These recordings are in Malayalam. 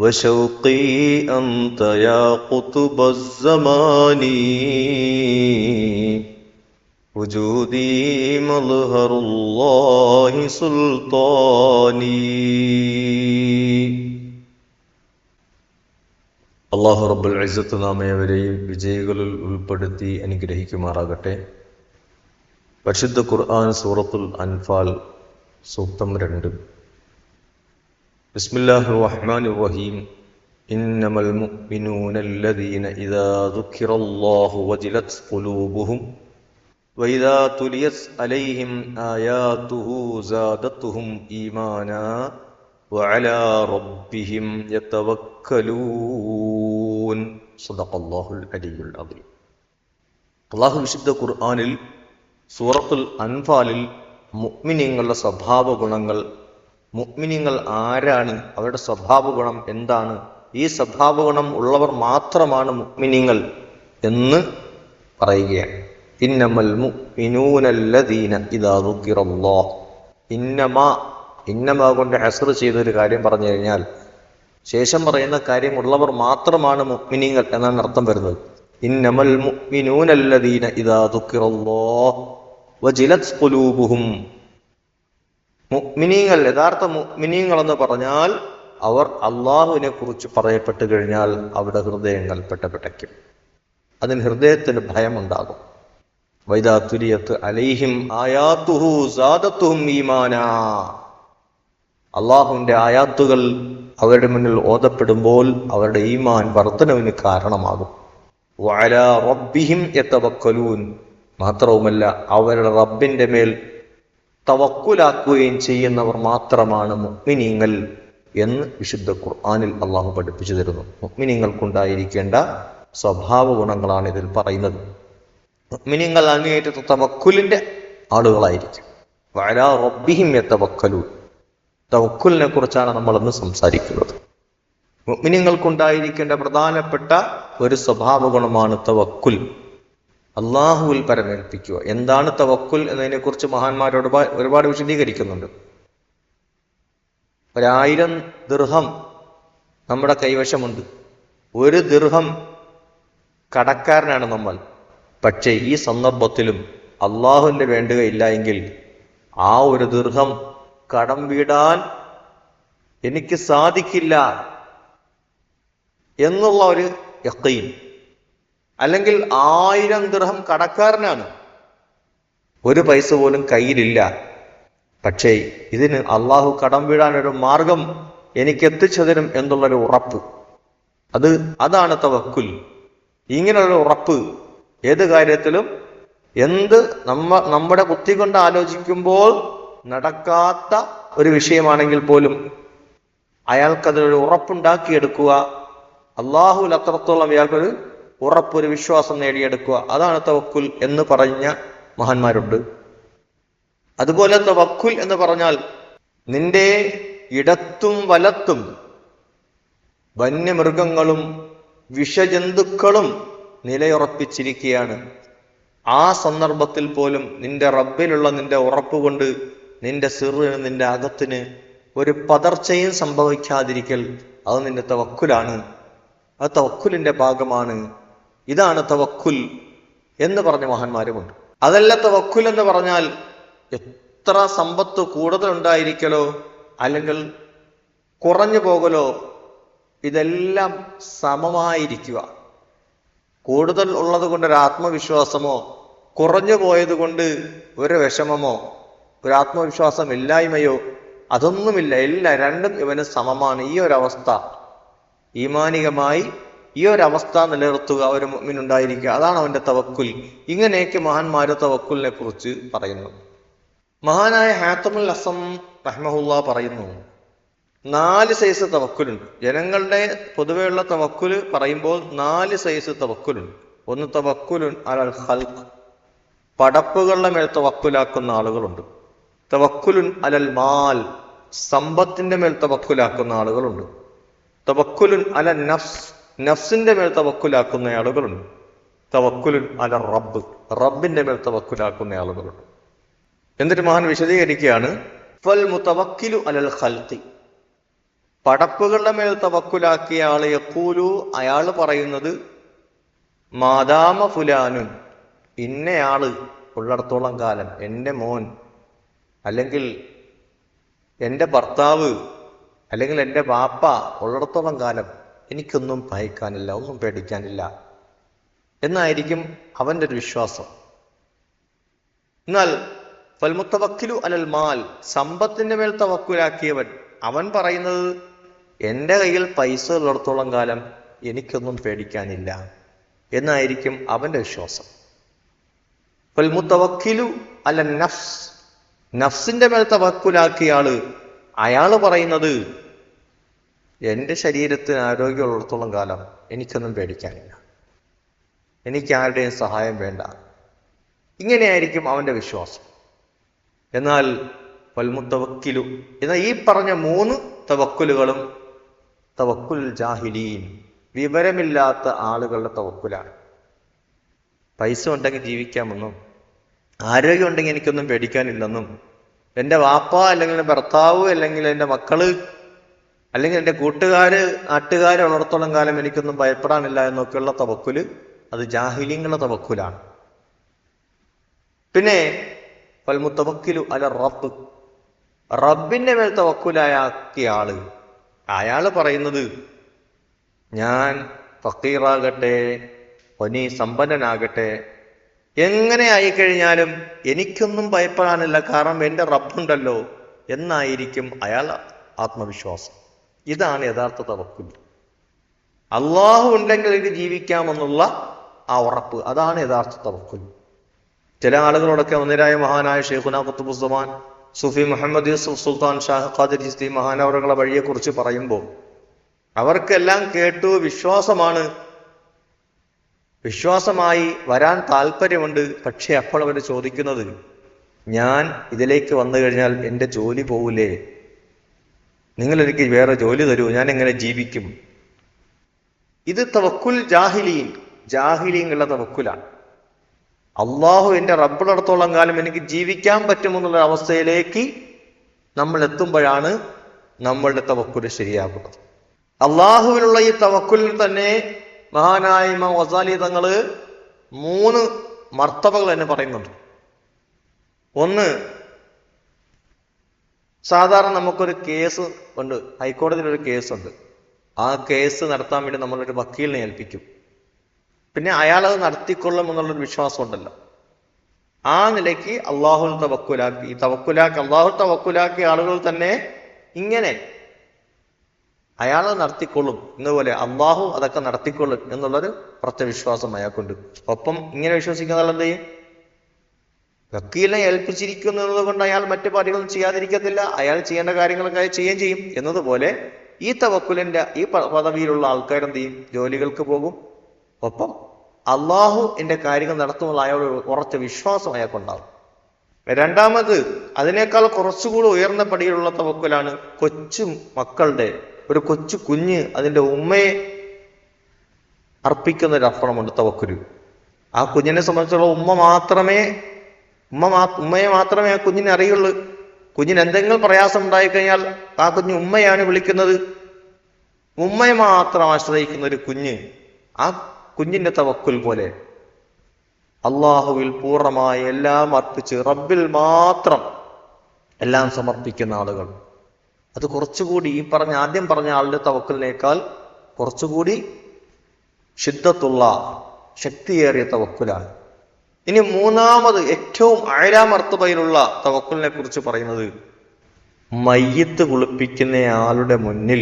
وشوقي أنت يا قطب الزمان وجودي مظهر الله سلطاني അള്ളാഹു റബ്ബുൽ ഇസ്സത്ത് നാമയവരെയും വിജയികളിൽ ഉൾപ്പെടുത്തി അനുഗ്രഹിക്കുമാറാകട്ടെ പരിശുദ്ധ ഖുർആൻ സൂറത്തുൽ അൻഫാൽ സൂക്തം രണ്ട് ബിസ്മില്ലാഹിർ റഹ്മാനിർ റഹീം ഇന്നമൽ മുഅ്മിനൂന الذين إذا ذكر الله وجلت قلوبهم وإذا تليت عليهم آياته زادتهم إيمانا وعلى ربهم يتوكلون صدق الله العلي العظيم അള്ളാഹു വിശുദ്ധ ഖുർആനിൽ സൂറത്തുൽ അൻഫാലിൽ മുഅ്മിനീങ്ങളുടെ സ്വഭാവ ഗുണങ്ങൾ മുഅ്മിനീങ്ങൾ ആരാണ്? അവരുടെ സ്വഭാവ ഗുണം എന്താണ്? ഈ സ്വഭാവ ഗുണം ഉള്ളവർ മാത്രമാണ് മുഅ്മിനീങ്ങൾ എന്ന് പറയുകയാണ്. ഇന്നമൽ മുഅ്മിനൂനല്ലദീന ഇദാ ദുക്കിറല്ലാഹ് ഇന്നമ ഇന്നമ കൊണ്ട് അസർ ചെയ്തൊരു കാര്യം പറഞ്ഞു കഴിഞ്ഞാൽ ശേഷം പറയുന്ന കാര്യം ഉള്ളവർ മാത്രമാണ് മുഅ്മിനീങ്ങൾ എന്നാണ് അർത്ഥം വരുന്നത്. ഇന്നമൽ മുഅ്മിനൂനല്ലദീന ഇദാ ദുക്കിറല്ലാഹ് വജിലത് മുഅ്മിനീങ്ങൾ യഥാർത്ഥ മുഗ്മിനീങ്ങൾ എന്ന് പറഞ്ഞാൽ അവർ അള്ളാഹുവിനെ കുറിച്ച് പറയപ്പെട്ടു കഴിഞ്ഞാൽ അവരുടെ ഹൃദയങ്ങൾ പെട്ടപ്പെട്ടയ്ക്കും അതിന് ഹൃദയത്തിന് ഭയമുണ്ടാകും. വൈദാ തുലിയത്ത് അലൈഹിം ആയാത്തുഹു സാദത്തുഹും ഈമാനാ. അള്ളാഹുവിന്റെ ആയാത്തുകൾ അവരുടെ മുന്നിൽ ഓതപ്പെടുമ്പോൾ അവരുടെ ഈമാൻ വർധനവിന് കാരണമാകും. വഅല റബ്ബിഹിം യതവക്കലൂൻ. മാത്രവുമല്ല അവരുടെ റബ്ബിന്റെ മേൽ തവക്കുലാക്കുകയും ചെയ്യുന്നവർ മാത്രമാണ് മുഅ്മിനീങ്ങൾ എന്ന് വിശുദ്ധ ഖുർആാനിൽ അള്ളാഹു പഠിപ്പിച്ചു തരുന്നു. മുഅ്മിനീങ്ങൾക്കുണ്ടായിരിക്കേണ്ട സ്വഭാവ ഗുണങ്ങളാണ് ഇതിൽ പറയുന്നത്. മുഅ്മിനീങ്ങൾ അങ്ങേയറ്റത്ത് തവക്കുലിന്റെ ആളുകളായിരിക്കും. വരാ റബ്ബിഹിം തവക്കലു തവക്കുലിനെ കുറിച്ചാണ് നമ്മൾ ഒന്ന് സംസാരിക്കുന്നത്. മുഅ്മിനീങ്ങൾക്കുണ്ടായിരിക്കേണ്ട പ്രധാനപ്പെട്ട ഒരു സ്വഭാവ ഗുണമാണ് തവക്കുൽ. അള്ളാഹുവിൽ പരമേൽപ്പിക്കുക. എന്താണ് തവക്കുൽ എന്നതിനെ കുറിച്ച് മഹാന്മാരോട് ഒരുപാട് ഒരുപാട് വിശദീകരിക്കുന്നുണ്ട്. ഒരായിരം ദീർഹം നമ്മുടെ കൈവശമുണ്ട്. ഒരു ദീർഹം കടക്കാരനാണ് നമ്മൾ. പക്ഷേ ഈ സന്ദർഭത്തിലും അള്ളാഹുവിന്റെ വേണ്ടുകയില്ല എങ്കിൽ ആ ഒരു ദീർഘം കടം വീടാൻ എനിക്ക് സാധിക്കില്ല എന്നുള്ള ഒരു യക്കീൻ അല്ലെങ്കിൽ ആയിരം ദൃഹം കടക്കാരനാണ്. ഒരു പൈസ പോലും കയ്യിലില്ല. പക്ഷേ ഇതിന് അള്ളാഹു കടം വീഴാനൊരു മാർഗം എനിക്ക് എത്തിച്ചു തരും എന്നുള്ളൊരു ഉറപ്പ്. അത് അതാണ് തവക്കുൽ. ഇങ്ങനെയുള്ള ഉറപ്പ്. ഏത് കാര്യത്തിലും എന്ത് നമ്മ നമ്മുടെ ബുദ്ധി കൊണ്ട് ആലോചിക്കുമ്പോൾ നടക്കാത്ത ഒരു വിഷയമാണെങ്കിൽ പോലും അയാൾക്കതിലൊരു ഉറപ്പുണ്ടാക്കിയെടുക്കുക. അള്ളാഹുൽ അത്രത്തോളം അയാൾക്കൊരു ഉറപ്പൊരു വിശ്വാസം നേടിയെടുക്കുക. അതാണ് തവക്കുൽ എന്ന് പറഞ്ഞ മഹാന്മാരുണ്ട്. അതുപോലെ തവക്കുൽ എന്ന് പറഞ്ഞാൽ നിന്റെ ഇടത്തും വലത്തും വന്യമൃഗങ്ങളും വിഷജന്തുക്കളും നിലയുറപ്പിച്ചിരിക്കുകയാണ്. ആ സന്ദർഭത്തിൽ പോലും നിന്റെ റബ്ബിലുള്ള നിന്റെ ഉറപ്പ് കൊണ്ട് നിന്റെ സിറിന് നിന്റെ അകത്തിന് ഒരു പതർച്ചയും സംഭവിക്കാതിരിക്കൽ അത് നിന്റെ തവക്കുലാണ്. ആ തവക്കുലിന്റെ ഭാഗമാണ്. ഇതാണ് തവക്കുൽ എന്ന് പറഞ്ഞ മഹാന്മാരുമുണ്ട്. അതല്ല തവക്കുൽ എന്ന് പറഞ്ഞാൽ എത്ര സമ്പത്ത് കൂടുതൽ ഉണ്ടായിരിക്കലോ അല്ലെങ്കിൽ കുറഞ്ഞു പോകലോ ഇതെല്ലാം സമമായിരിക്കുക. കൂടുതൽ ഉള്ളത് കൊണ്ട് ഒരു ആത്മവിശ്വാസമോ കുറഞ്ഞു പോയത് കൊണ്ട് ഒരു വിഷമമോ ഒരു ആത്മവിശ്വാസം ഇല്ലായ്മയോ അതൊന്നുമില്ല. എല്ലാ രണ്ടും ഇവന് സമമാണ്. ഈ ഒരവസ്ഥ ഈമാനികമായി ഈ ഒരു അവസ്ഥ നിലനിർത്തുക ഒരു മുമ്പിനുണ്ടായിരിക്കുക അതാണ് അവന്റെ തവക്കുൽ. ഇങ്ങനെയൊക്കെ മഹാന്മാര് തവക്കുലിനെ കുറിച്ച് പറയുന്നു. മഹാനായ ഹാത്തമുൽ അസം റഹ്മഹുല്ല പറയുന്നു നാല് സൈസ് തവക്കുലുണ്ട്. ജനങ്ങളുടെ പൊതുവെയുള്ള തവക്കുൽ പറയുമ്പോൾ നാല് സൈസ് തവക്കുലുണ്ട്. ഒന്ന് തവക്കുലുൻ അലൽ ഹൽക്ക് പടപ്പുകളുടെ മേൽ തവക്കുലാക്കുന്ന ആളുകളുണ്ട്. തവക്കുലുൻ അലൽ മാൽ സമ്പത്തിന്റെ മേൽ തവക്കുലാക്കുന്ന ആളുകളുണ്ട്. തവക്കുലുൻ അല നഫ്സ് നഫ്സിന്റെ മേൽ തവക്കുലാക്കുന്ന ആളുകളുണ്ട്. തവക്കുലുൻ അല റബ്ബ്. റബ്ബിന്റെ മേൽ തവക്കുലാക്കുന്ന ആളുകളുണ്ട്. എന്നിട്ട് മഹാൻ വിശദീകരിക്കുകയാണ് ഫൽ മുതവക്കിലു അലൽ ഖൽഖി. പടപ്പുകളുടെ മേൽ തവക്കുലാക്കിയ ആൾ യക്കൂലു അയാൾ പറയുന്നത് മാതാമ ഫുലാനുൻ ഇന്നയാൾ ഉള്ളിടത്തോളം കാലം എന്റെ മോൻ അല്ലെങ്കിൽ എന്റെ ഭർത്താവ് അല്ലെങ്കിൽ എന്റെ ബാപ്പ ഉള്ളിടത്തോളം കാലം എനിക്കൊന്നും ഭയക്കാനില്ല ഒന്നും പേടിക്കാനില്ല. എന്നായിരിക്കും അവന്റെ ഒരു വിശ്വാസം. എന്നാൽ ഫൽമുത്തവക്കിലു അലൽ മാൽ സമ്പത്തിന്റെ മേൽ തവക്കുലാക്കിയവൻ അവൻ പറയുന്നത് എന്റെ കയ്യിൽ പൈസ ഉള്ളിടത്തോളം കാലം എനിക്കൊന്നും പേടിക്കാനില്ല എന്നായിരിക്കും അവന്റെ വിശ്വാസം. ഫൽമുത്തവക്കിലു അല നഫ്സ് നഫ്സിന്റെ മേൽ തവക്കുലാക്കിയ ആൾ അയാൾ പറയുന്നത് എന്റെ ശരീരത്തിന് ആരോഗ്യമുള്ളിടത്തോളം കാലം എനിക്കൊന്നും പേടിക്കാനില്ല. എനിക്ക് ആരുടെയും സഹായം വേണ്ട. ഇങ്ങനെയായിരിക്കും അവന്റെ വിശ്വാസം. എന്നാൽ വൽമുത്തവക്കിലു എന്നാൽ ഈ പറഞ്ഞ മൂന്ന് തവക്കുലുകളും തവക്കുൽ ജാഹിലീൻ വിവരമില്ലാത്ത ആളുകളുടെ തവക്കുലാണ്. പൈസ ഉണ്ടെങ്കിൽ ജീവിക്കാമെന്നും ആരോഗ്യം ഉണ്ടെങ്കിൽ എനിക്കൊന്നും പേടിക്കാനില്ലെന്നും എന്റെ വാപ്പ അല്ലെങ്കിൽ ഭർത്താവ് അല്ലെങ്കിൽ എന്റെ മക്കൾ അല്ലെങ്കിൽ എന്റെ കൂട്ടുകാര് നാട്ടുകാർ ഉണർത്തോളം കാലം എനിക്കൊന്നും ഭയപ്പെടാനില്ല എന്നൊക്കെയുള്ള തവക്കുൽ അത് ജാഹിലിങ്ങളുടെ തവക്കുലാണ്. പിന്നെ ഫൽമുത്തവക്കിലു അല റബ്ബ്. റബ്ബിന്റെ മേൽ തവക്കുലാക്കിയ ആൾ. അയാൾ പറയുന്നത് ഞാൻ ഫക്കീറാകട്ടെ ഒനി സമ്പന്നനാകട്ടെ എങ്ങനെ ആയിക്കഴിഞ്ഞാലും എനിക്കൊന്നും ഭയപ്പെടാനില്ല കാരണം എന്റെ റബ്ബുണ്ടല്ലോ എന്നായിരിക്കും അയാൾ ആത്മവിശ്വാസം. ഇതാണ് യഥാർത്ഥ തവക്കുൽ. അള്ളാഹു ഉണ്ടെങ്കിൽ ഇത് ജീവിക്കാമെന്നുള്ള ആ ഉറപ്പ്. അതാണ് യഥാർത്ഥ തവക്കുൽ. ചില ആളുകളോടൊക്കെ ഒന്നിരായ മഹാനായ ഷെയ്ഖുന കുത്തുബുസ്സമാൻ സുഫി മുഹമ്മദ് യൂസുഫ് സുൽത്താൻ ഷാഹ് ഖാദിർ ജിസ്തി മഹാനവറുകളെ വഴിയെക്കുറിച്ച് പറയുമ്പോൾ അവർക്കെല്ലാം കേട്ടു വിശ്വാസമാണ്. വിശ്വാസമായി വരാൻ താല്പര്യമുണ്ട് പക്ഷേ അപ്പോൾ അവർ ചോദിക്കുന്നത് ഞാൻ ഇതിലേക്ക് വന്നു കഴിഞ്ഞാൽ എന്റെ ജോലി പോവില്ലേ? നിങ്ങൾ എനിക്ക് വേറെ ജോലി തരൂ ഞാൻ എങ്ങനെ ജീവിക്കും? ഇത് തവക്കുൽ ജാഹിലീൻ. ജാഹിലീങ്ങളുടെ തവക്കുലാണ്. അള്ളാഹു എന്റെ റബ്ബിനടത്തോളം കാലം എനിക്ക് ജീവിക്കാൻ പറ്റുമെന്നുള്ള അവസ്ഥയിലേക്ക് നമ്മൾ എത്തുമ്പോഴാണ് നമ്മളുടെ തവക്കുൽ ശരിയാകുന്നത് അള്ളാഹുവിനുള്ള ഈ തവക്കുലിൽ തന്നെ മഹാനായ ഇമാം വസാലി തങ്ങൾ മൂന്ന് മർത്തബകൾ എന്നെ പറയുന്നുണ്ട്. ഒന്ന് സാധാരണ നമുക്കൊരു കേസ് ഉണ്ട്. ഹൈക്കോടതിയിൽ ഒരു കേസുണ്ട്. ആ കേസ് നടത്താൻ വേണ്ടി നമ്മളൊരു വക്കീലിനെ ഏൽപ്പിക്കും. പിന്നെ അയാൾ അത് നടത്തിക്കൊള്ളും എന്നുള്ളൊരു വിശ്വാസം ഉണ്ടല്ലോ ആ നിലയ്ക്ക് അള്ളാഹു തവക്കുലാക്കി തവക്കുലാക്കി അള്ളാഹു തവക്കുലാക്കിയ ആളുകൾ തന്നെ ഇങ്ങനെ അയാൾ നടത്തിക്കൊള്ളും എന്നപോലെ അള്ളാഹു അതൊക്കെ നടത്തിക്കൊള്ളും എന്നുള്ളൊരു പ്രത്യവിശ്വാസം അയാൾക്കുണ്ട്. ഒപ്പം ഇങ്ങനെ വിശ്വസിക്കുന്ന ആളെന്ത് ചെയ്യും വക്കീലിനെ ഏൽപ്പിച്ചിരിക്കുന്നത് കൊണ്ട് അയാൾ മറ്റു പാർട്ടികളും ചെയ്യാതിരിക്കത്തില്ല. അയാൾ ചെയ്യേണ്ട കാര്യങ്ങളൊക്കെ ചെയ്യുകയും ചെയ്യും. എന്നതുപോലെ ഈ തവക്കുലിന്റെ ഈ പദവിയിലുള്ള ആൾക്കാരെന്ത് ചെയ്യും? ജോലികൾക്ക് പോകും. ഒപ്പം അള്ളാഹു എന്റെ കാര്യങ്ങൾ നടത്തുമ്പോൾ അയാൾ ഉറച്ച വിശ്വാസം അയാൾക്കുണ്ടാവും. രണ്ടാമത് അതിനേക്കാൾ കുറച്ചുകൂടി ഉയർന്ന പടിയിലുള്ള തവക്കുലാണ് കൊച്ചു മക്കളുടെ ഒരു കൊച്ചു കുഞ്ഞ് അതിന്റെ ഉമ്മയെ അർപ്പിക്കുന്ന ഒരു അർപ്പണമുണ്ട് തവക്കുരു ആ കുഞ്ഞിനെ സംബന്ധിച്ചുള്ള ഉമ്മ മാത്രമേ ഉമ്മ മാ ഉമ്മയെ മാത്രമേ ആ കുഞ്ഞിനെ അറിയുള്ളൂ. കുഞ്ഞിന് എന്തെങ്കിലും പ്രയാസം ഉണ്ടായിക്കഴിഞ്ഞാൽ ആ കുഞ്ഞ് ഉമ്മയാണ് വിളിക്കുന്നത്. ഉമ്മയെ മാത്രം ആശ്രയിക്കുന്ന ഒരു കുഞ്ഞ് ആ കുഞ്ഞിന്റെ തവക്കുൽ പോലെ അള്ളാഹുവിൽ പൂർണമായി എല്ലാം അർപ്പിച്ച് റബ്ബിൽ മാത്രം എല്ലാം സമർപ്പിക്കുന്ന ആളുകൾ. അത് കുറച്ചുകൂടി ഈ പറഞ്ഞ ആദ്യം പറഞ്ഞ ആളുടെ തവക്കലിനേക്കാൾ കുറച്ചുകൂടി ശുദ്ധത്തുള്ള ശക്തിയേറിയ തവക്കുലാണ്. ഇനി മൂന്നാമത് ഏറ്റവും അയലാമർത്തബയിലുള്ള തവക്കുലിനെ കുറിച്ച് പറയുന്നത് മയ്യത്ത് കുളിപ്പിക്കുന്നയാളുടെ മുന്നിൽ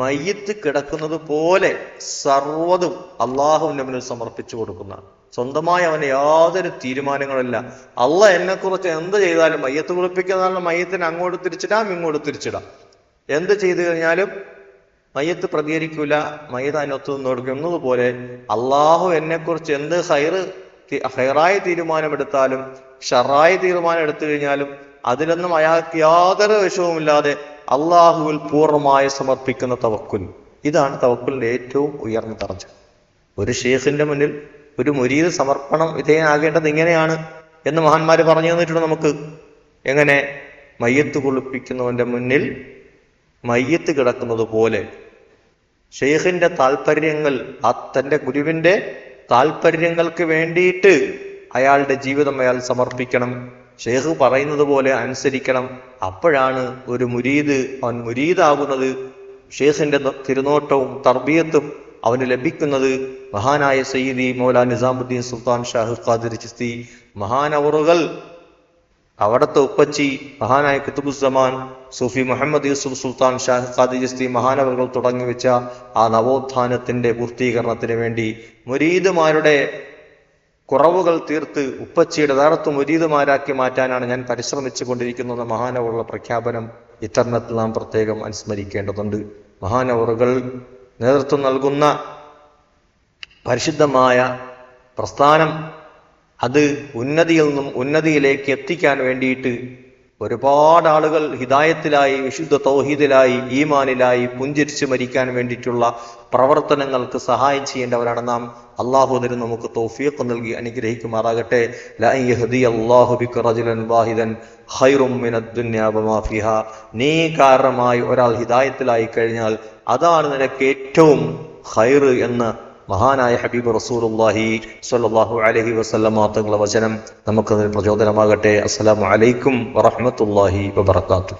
മയ്യത്ത് കിടക്കുന്നത് പോലെ സർവതും അള്ളാഹുവിന്റെ മുന്നിൽ സമർപ്പിച്ചു കൊടുക്കുന്ന. സ്വന്തമായി അവന് യാതൊരു തീരുമാനങ്ങളില്ല എന്നെ കുറിച്ച് എന്ത് ചെയ്താലും മയ്യത്ത് കുളിപ്പിക്കുന്ന മയ്യത്തിന് അങ്ങോട്ട് തിരിച്ചിടാം ഇങ്ങോട്ട് തിരിച്ചിടാം. എന്ത് ചെയ്തു കഴിഞ്ഞാലും മയ്യത്ത് പ്രതികരിക്കൂല. മയ്യത്ത് അതിനൊത്തു നിന്ന് എന്നതുപോലെ അള്ളാഹു എന്നെക്കുറിച്ച് എന്ത് ഹൈറ് ഹൈറായ തീരുമാനമെടുത്താലും ഷറായ തീരുമാനം എടുത്തു കഴിഞ്ഞാലും അതിലൊന്നും അയാൾക്ക് യാതൊരു വിഷവുമില്ലാതെ അള്ളാഹുവിൽ പൂർണമായി സമർപ്പിക്കുന്ന തവക്കുൽ. ഇതാണ് തവക്കുലിന്റെ ഏറ്റവും ഉയർന്ന തറച്ച ഒരു ഷേഖിന്റെ മുന്നിൽ ഒരു മുരീത് സമർപ്പണം വിധേയനാകേണ്ടത് ഇങ്ങനെയാണ് എന്ന് മഹാന്മാര് പറഞ്ഞു തന്നിട്ടുണ്ട് നമുക്ക്. എങ്ങനെ? മയ്യത്ത് കുളിപ്പിക്കുന്നവന്റെ മുന്നിൽ മയ്യത്ത് കിടക്കുന്നത് പോലെ ഷെയ്ഖിന്റെ താല്പര്യങ്ങൾ ആ തന്റെ ഗുരുവിന്റെ താല്പര്യങ്ങൾക്ക് വേണ്ടിയിട്ട് അയാളുടെ ജീവിതം അയാൾ സമർപ്പിക്കണം. ഷെയ്ഖ് പറയുന്നത് പോലെ അനുസരിക്കണം. അപ്പോഴാണ് ഒരു മുരീദ് അവൻ മുരീദാകുന്നത്. ഷെയ്ഖിന്റെ തിരുനോട്ടവും തർബീയത്തും അവന് ലഭിക്കുന്നത് മഹാനായ സയ്യിദി മൗലാ നിസാമുദ്ദീൻ സുൽത്താൻ ഷാഹ് ഖാദിർ ചിസ്തി. മഹാനവറുകൾ അവിടത്തെ ഉപ്പച്ചി മഹാനായ കുത്തുബുസമാൻ സൂഫി മുഹമ്മദ് യൂസുഫ് സുൽത്താൻ ഷാഹ് ഖാദിജിസ്തി മഹാനവറുകൾ തുടങ്ങി വെച്ച ആ നവോത്ഥാനത്തിന്റെ പൂർത്തീകരണത്തിന് വേണ്ടി മുരീദുമാരുടെ കുറവുകൾ തീർത്ത് ഉപ്പച്ചിയുടെ യഥാർത്ഥ മുരീദുമാരാക്കി മാറ്റാനാണ് ഞാൻ പരിശ്രമിച്ചു കൊണ്ടിരിക്കുന്നത് മഹാനവറുടെ പ്രഖ്യാപനം ഇത്തരണത്തിൽ നാം പ്രത്യേകം അനുസ്മരിക്കേണ്ടതുണ്ട്. മഹാനവറുകൾ നേതൃത്വം നൽകുന്ന പരിശുദ്ധമായ പ്രസ്ഥാനം അത് ഉന്നതിയിൽ നിന്നും ഉന്നതിയിലേക്ക് എത്തിക്കാൻ വേണ്ടിയിട്ട് ഒരുപാട് ആളുകൾ ഹിദായത്തിലായി വിശുദ്ധ തൗഹീദിലായി ഈമാനിലായി പുഞ്ചിരിച്ച് മരിക്കാൻ വേണ്ടിയിട്ടുള്ള പ്രവർത്തനങ്ങൾക്ക് സഹായം ചെയ്യേണ്ടവരാണ് നാം. അള്ളാഹു നമുക്ക് തൗഫീഖ് നൽകി അനുഗ്രഹിക്കുമാറാകട്ടെ. നീ കാരണമായി ഒരാൾ ഹിദായത്തിലായി കഴിഞ്ഞാൽ അതാണ് നിനക്ക് ഏറ്റവും ഹൈറ് എന്ന് മഹാനായ ഹബീബ് റസൂലുള്ളാഹി സ്വല്ലല്ലാഹു അലൈഹി വസല്ലമ തങ്ങളുടെ വചനം നമുക്കതിന് പ്രചോദനമാകട്ടെ. അസ്സലാമു അലൈക്കും വറഹ്മത്തുള്ളാഹി വബറകാതുഹു.